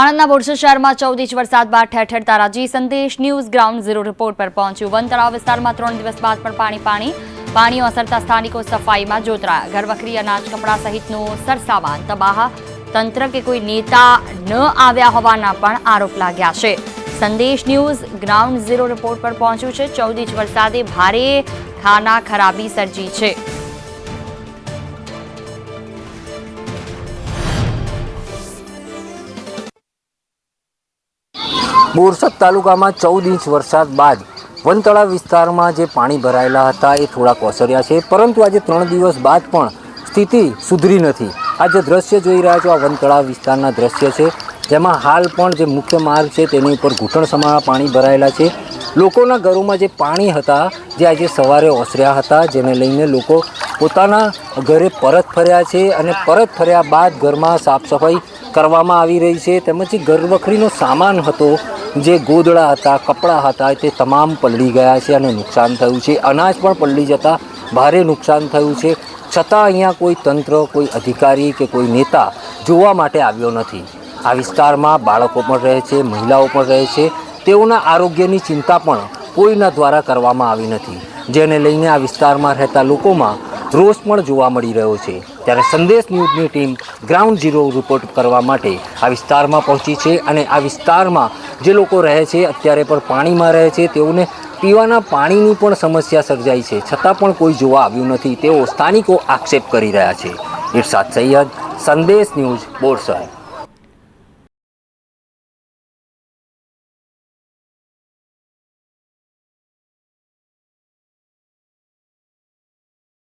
આણંદના બોરસદ શહેરમાં ચૌદ ઇંચ વરસાદ બાદ ઠેર ઠેર તારાજી સંદેશ ન્યૂઝ ગ્રાઉન્ડ ઝીરો રિપોર્ટ પર પહોંચ્યું. વન તળાવ વિસ્તારમાં ત્રણ દિવસ બાદ પણ પાણી પાણી પાણી ઓસરતા સ્થાનિકો સફાઈમાં જોતરાયા. ઘરવખરી અનાજ, કપડાં સહિતનું સરસામાન તબાહ. તંત્ર કે કોઈ નેતા ન આવ્યા હોવાના પણ આરોપ લાગ્યા છે. સંદેશ ન્યૂઝ ગ્રાઉન્ડ ઝીરો રિપોર્ટ પર પહોંચ્યું છે. ચૌદ ઇંચ વરસાદે ભારે ખાના ખરાબી સર્જી છે. બોરસદ તાલુકામાં ચૌદ ઇંચ વરસાદ બાદ વનતળા વિસ્તારમાં જે પાણી ભરાયેલા હતા એ થોડાક ઓસર્યા છે. પરંતુ આજે ત્રણ દિવસ બાદ પણ સ્થિતિ સુધરી નથી. આ જે દ્રશ્ય જોઈ રહ્યા છો, આ વનતળા વિસ્તારના દ્રશ્ય છે, જેમાં હાલ પણ જે મુખ્ય માર્ગ છે તેની ઉપર ઘૂંટણ સમાણા પાણી ભરાયેલા છે. લોકોના ઘરોમાં જે પાણી હતા, જે આજે સવારે ઓસર્યા હતા, જેને લઈને લોકો પોતાના ઘરે પરત ફર્યા છે અને પરત ફર્યા બાદ ઘરમાં સાફ સફાઈ કરવામાં આવી રહી છે. તેમજ ઘરવખરીનો સામાન હતો જે ગોદડા હતા, કપડાં હતા તે તમામ પલળી ગયા છે અને નુકસાન થયું છે. અનાજ પણ પલળી જતાં ભારે નુકસાન થયું છે. છતાં અહીંયા કોઈ તંત્ર, કોઈ અધિકારી કે કોઈ નેતા જોવા માટે આવ્યો નથી. આ વિસ્તારમાં બાળકો પણ રહે છે, મહિલાઓ પણ રહે છે. તેઓના આરોગ્યની ચિંતા પણ કોઈના દ્વારા કરવામાં આવી નથી. જેને લઈને આ વિસ્તારમાં રહેતા લોકોમાં રોષ પણ જોવા મળી રહ્યો છે. ત્યારે સંદેશ ન્યૂઝની ટીમ ગ્રાઉન્ડ ઝીરો રિપોર્ટ કરવા માટે આ વિસ્તારમાં પહોંચી છે અને આ વિસ્તારમાં જે લોકો રહે છે, અત્યારે પણ પાણીમાં રહે છે, તેઓને પીવાના પાણીની પણ સમસ્યા સર્જાઈ છે. છતાં પણ કોઈ જોવા આવ્યું નથી. તેઓ સ્થાનિકો આક્ષેપ કરી રહ્યા છે. ઇરશાદ સૈયદ, સંદેશ ન્યૂઝ, બોરસદ.